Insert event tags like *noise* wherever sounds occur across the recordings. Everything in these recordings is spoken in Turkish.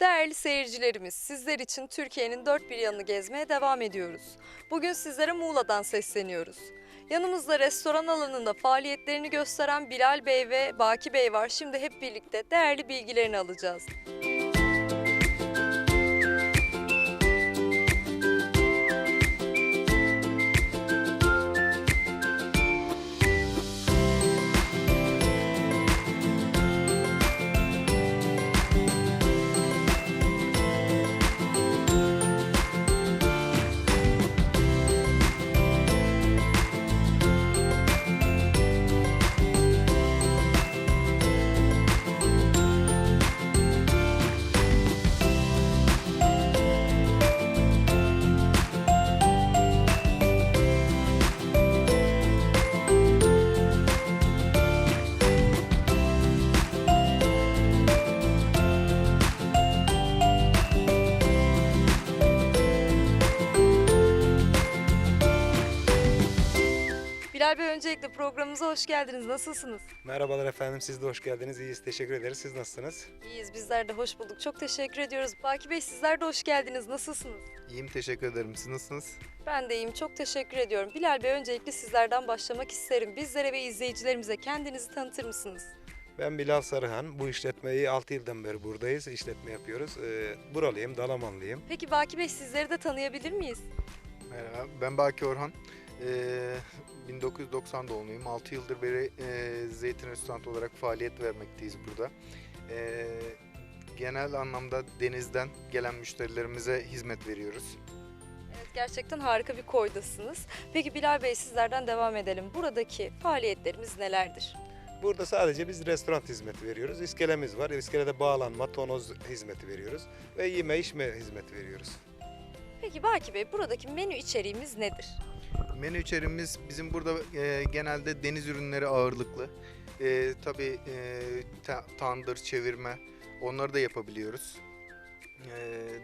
Değerli seyircilerimiz, sizler için Türkiye'nin dört bir yanını gezmeye devam ediyoruz. Bugün sizlere Muğla'dan sesleniyoruz. Yanımızda restoran alanında faaliyetlerini gösteren Bilal Bey ve Baki Bey var. Şimdi hep birlikte değerli bilgilerini alacağız. Bilal öncelikle programımıza hoş geldiniz. Nasılsınız? Merhabalar efendim, siz de hoş geldiniz. İyiyiz, teşekkür ederiz. Siz nasılsınız? İyiyiz, bizler de hoş bulduk. Çok teşekkür ediyoruz. Baki Bey sizler de hoş geldiniz. Nasılsınız? İyiyim teşekkür ederim. Siz nasılsınız? Ben de iyiyim. Çok teşekkür ediyorum. Bilal Bey öncelikle sizlerden başlamak isterim. Bizlere ve izleyicilerimize kendinizi tanıtır mısınız? Ben Bilal Sarıhan. Bu işletmeyi 6 yıldan beri buradayız. İşletme yapıyoruz. Ee, buralıyım, Dalamanlıyım. Peki Baki Bey sizleri de tanıyabilir miyiz? Merhaba. Ben Baki Orhan. Ee, 1990 doğumluyum. 6 yıldır beri e, Zeytin Restoran olarak faaliyet vermekteyiz burada. Ee, genel anlamda denizden gelen müşterilerimize hizmet veriyoruz. Evet gerçekten harika bir koydasınız. Peki Bilal Bey sizlerden devam edelim. Buradaki faaliyetlerimiz nelerdir? Burada sadece biz restoran hizmeti veriyoruz. İskelemiz var. İskelede bağlanma, tonoz hizmeti veriyoruz. Ve yeme içme hizmeti veriyoruz. Peki Baki Bey buradaki menü içeriğimiz nedir? Menü içeriğimiz bizim burada e, genelde deniz ürünleri ağırlıklı. E, tabii e, ta- tandır, çevirme onları da yapabiliyoruz. E,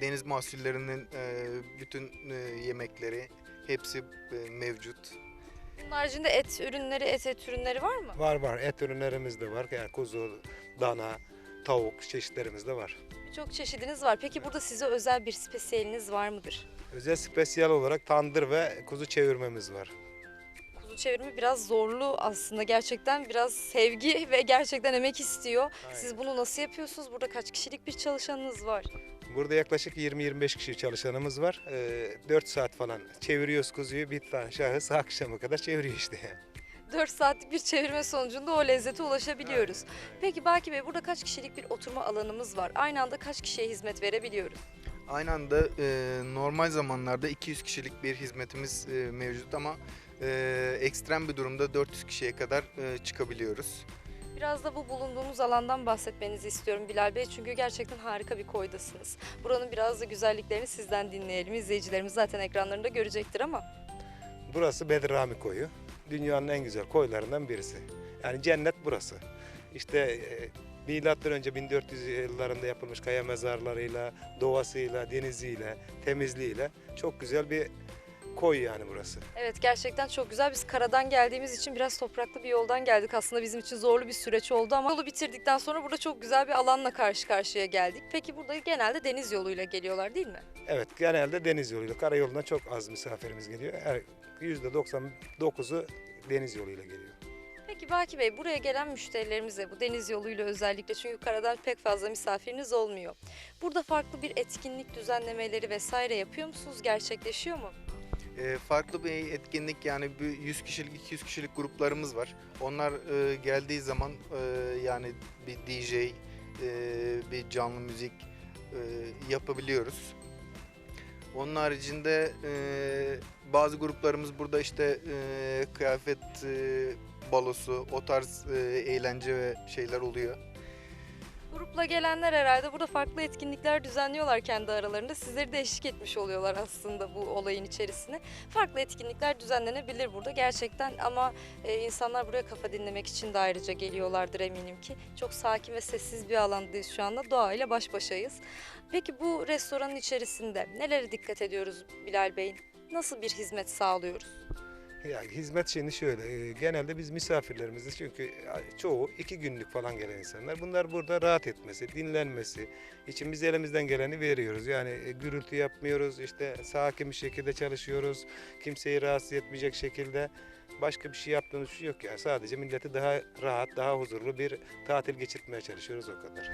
deniz mahsullerinin e, bütün e, yemekleri hepsi e, mevcut. Bunun haricinde et ürünleri, et et ürünleri var mı? Var var, et ürünlerimiz de var. Yani kuzu, dana, tavuk çeşitlerimiz de var. Birçok çeşidiniz var. Peki burada size özel bir spesiyeliniz var mıdır? Özel spesiyel olarak tandır ve kuzu çevirmemiz var. Kuzu çevirme biraz zorlu aslında. Gerçekten biraz sevgi *laughs* ve gerçekten emek istiyor. Aynen. Siz bunu nasıl yapıyorsunuz? Burada kaç kişilik bir çalışanınız var? Burada yaklaşık 20-25 kişi çalışanımız var. Ee, 4 saat falan çeviriyoruz kuzuyu. Bir tane şahıs akşama kadar çeviriyor işte. *laughs* 4 saatlik bir çevirme sonucunda o lezzete ulaşabiliyoruz. Peki Baki Bey burada kaç kişilik bir oturma alanımız var? Aynı anda kaç kişiye hizmet verebiliyoruz? Aynı anda e, normal zamanlarda 200 kişilik bir hizmetimiz e, mevcut ama e, ekstrem bir durumda 400 kişiye kadar e, çıkabiliyoruz. Biraz da bu bulunduğunuz alandan bahsetmenizi istiyorum Bilal Bey. Çünkü gerçekten harika bir koydasınız. Buranın biraz da güzelliklerini sizden dinleyelim. İzleyicilerimiz zaten ekranlarında görecektir ama. Burası Bedrami koyu. Dünyanın en güzel koylarından birisi. Yani cennet burası. İşte e, milattan önce 1400 yıllarında yapılmış kaya mezarlarıyla, doğasıyla, deniziyle, temizliğiyle çok güzel bir koy yani burası. Evet gerçekten çok güzel. Biz karadan geldiğimiz için biraz topraklı bir yoldan geldik. Aslında bizim için zorlu bir süreç oldu ama yolu bitirdikten sonra burada çok güzel bir alanla karşı karşıya geldik. Peki burada genelde deniz yoluyla geliyorlar değil mi? Evet genelde deniz yoluyla, karayoluna çok az misafirimiz geliyor. Her %99'u deniz yoluyla geliyor. Peki Baki Bey buraya gelen müşterilerimize bu deniz yoluyla özellikle çünkü karadan pek fazla misafiriniz olmuyor. Burada farklı bir etkinlik düzenlemeleri vesaire yapıyor musunuz? Gerçekleşiyor mu? E, farklı bir etkinlik yani bir 100 kişilik 200 kişilik gruplarımız var. Onlar e, geldiği zaman e, yani bir DJ, e, bir canlı müzik e, yapabiliyoruz. Onun haricinde e, bazı gruplarımız burada işte e, kıyafet e, balosu, o tarz e, eğlence ve şeyler oluyor. Grupla gelenler herhalde burada farklı etkinlikler düzenliyorlar kendi aralarında. Sizleri de eşlik etmiş oluyorlar aslında bu olayın içerisine. Farklı etkinlikler düzenlenebilir burada gerçekten ama e, insanlar buraya kafa dinlemek için de ayrıca geliyorlardır eminim ki. Çok sakin ve sessiz bir alandayız şu anda. Doğayla baş başayız. Peki bu restoranın içerisinde nelere dikkat ediyoruz Bilal Bey? Nasıl bir hizmet sağlıyoruz? Ya hizmet şimdi şöyle, e, genelde biz misafirlerimizi çünkü çoğu iki günlük falan gelen insanlar. Bunlar burada rahat etmesi, dinlenmesi için biz elimizden geleni veriyoruz. Yani e, gürültü yapmıyoruz, işte sakin bir şekilde çalışıyoruz. Kimseyi rahatsız etmeyecek şekilde başka bir şey yaptığımız şey yok yani. Sadece milleti daha rahat, daha huzurlu bir tatil geçirtmeye çalışıyoruz o kadar.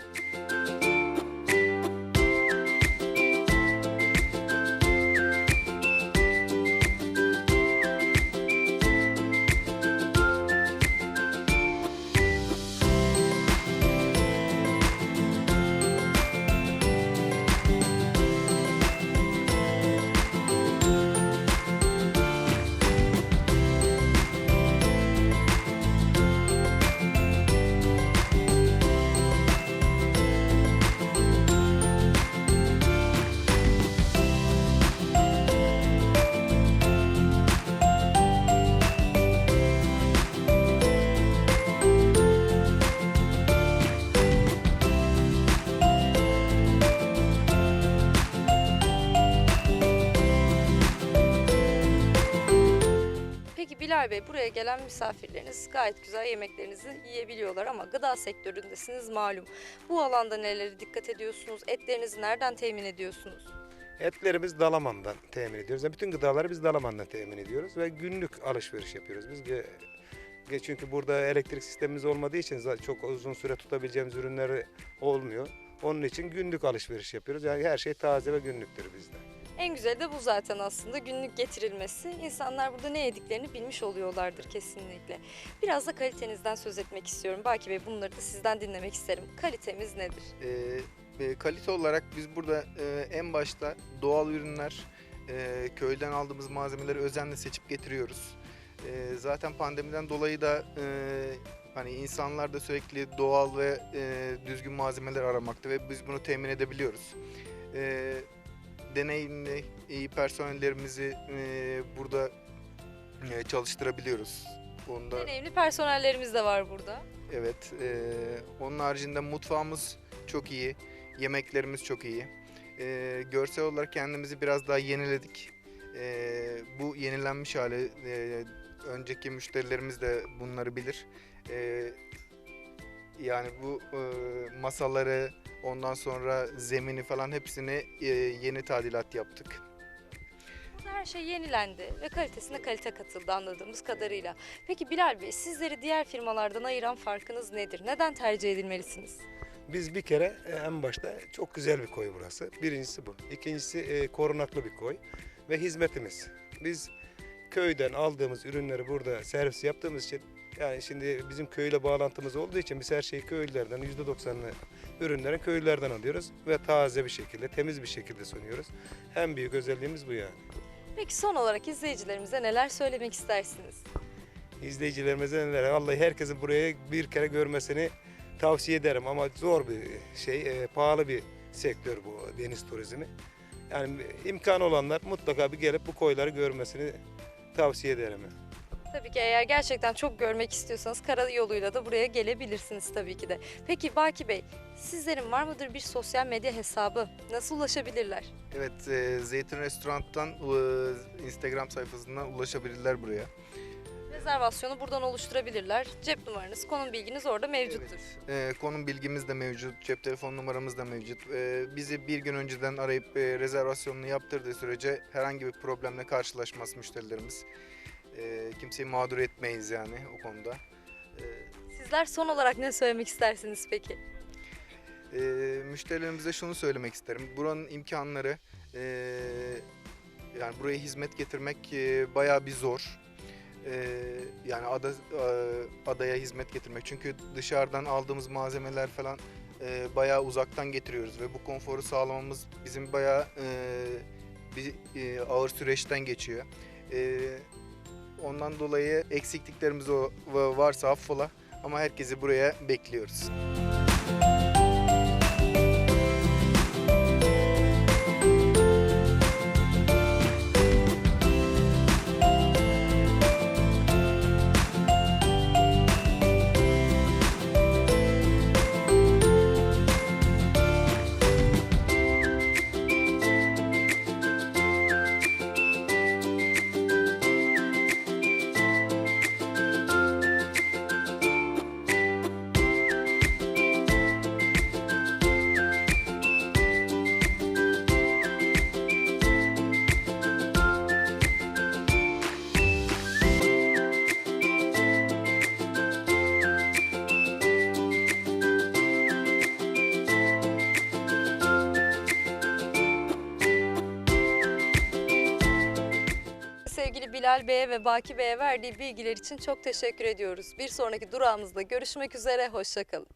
Bilal Bey buraya gelen misafirleriniz gayet güzel yemeklerinizi yiyebiliyorlar ama gıda sektöründesiniz malum. Bu alanda nelere dikkat ediyorsunuz? Etlerinizi nereden temin ediyorsunuz? Etlerimiz Dalaman'dan temin ediyoruz. Yani bütün gıdaları biz Dalaman'dan temin ediyoruz ve günlük alışveriş yapıyoruz. Biz çünkü burada elektrik sistemimiz olmadığı için çok uzun süre tutabileceğimiz ürünleri olmuyor. Onun için günlük alışveriş yapıyoruz. Yani her şey taze ve günlüktür bizde. En güzeli de bu zaten aslında günlük getirilmesi. İnsanlar burada ne yediklerini bilmiş oluyorlardır kesinlikle. Biraz da kalitenizden söz etmek istiyorum. Baki Bey bunları da sizden dinlemek isterim. Kalitemiz nedir? E, kalite olarak biz burada e, en başta doğal ürünler, e, köyden aldığımız malzemeleri özenle seçip getiriyoruz. E, zaten pandemiden dolayı da e, hani insanlar da sürekli doğal ve e, düzgün malzemeler aramakta ve biz bunu temin edebiliyoruz. E, deneyimli, personellerimizi e, burada e, çalıştırabiliyoruz. Onda Deneyimli personellerimiz de var burada. Evet, eee, onun haricinde mutfağımız çok iyi, yemeklerimiz çok iyi. Görsel olarak kendimizi biraz daha yeniledik. Bu yenilenmiş hali, önceki müşterilerimiz de bunları bilir. Yani bu masaları, ondan sonra zemini falan hepsini eee, yeni tadilat yaptık. Her şey yenilendi ve kalitesine kalite katıldı anladığımız kadarıyla. Peki Bilal Bey sizleri diğer firmalardan ayıran farkınız nedir? Neden tercih edilmelisiniz? Biz bir kere e, en başta çok güzel bir koy burası. Birincisi bu. İkincisi e, korunaklı bir koy ve hizmetimiz. Biz köyden aldığımız ürünleri burada servis yaptığımız için yani şimdi bizim köyle bağlantımız olduğu için biz her şeyi köylülerden %90'ını ürünleri köylülerden alıyoruz ve taze bir şekilde, temiz bir şekilde sunuyoruz. En büyük özelliğimiz bu yani. Peki son olarak izleyicilerimize neler söylemek istersiniz? İzleyicilerimize neler? Vallahi herkesin buraya bir kere görmesini tavsiye ederim ama zor bir şey, e, pahalı bir sektör bu deniz turizmi. Yani imkan olanlar mutlaka bir gelip bu koyları görmesini tavsiye ederim. Tabii ki eğer gerçekten çok görmek istiyorsanız kara yoluyla da buraya gelebilirsiniz tabii ki de. Peki Baki Bey, sizlerin var mıdır bir sosyal medya hesabı? Nasıl ulaşabilirler? Evet, eee, Zeytin Restorant'tan eee, Instagram sayfasından ulaşabilirler buraya. Rezervasyonu buradan oluşturabilirler. Cep numaranız, konum bilginiz orada mevcuttur. Ee, konum bilgimiz de mevcut, cep telefon numaramız da mevcut. Ee, bizi bir gün önceden arayıp e, rezervasyonunu yaptırdığı sürece herhangi bir problemle karşılaşmaz müşterilerimiz. Ee, kimseyi mağdur etmeyiz yani o konuda. Ee, Sizler son olarak ne söylemek istersiniz peki? e, müşterilerimize şunu söylemek isterim. Buranın imkanları, e, yani buraya hizmet getirmek e, bayağı bir zor. E, yani ada, e, adaya hizmet getirmek. Çünkü dışarıdan aldığımız malzemeler falan e, bayağı uzaktan getiriyoruz ve bu konforu sağlamamız bizim bayağı e, bir e, ağır süreçten geçiyor. E, ondan dolayı eksikliklerimiz varsa affola ama herkesi buraya bekliyoruz. Bilal Bey'e ve Baki Bey'e verdiği bilgiler için çok teşekkür ediyoruz. Bir sonraki durağımızda görüşmek üzere, hoşçakalın.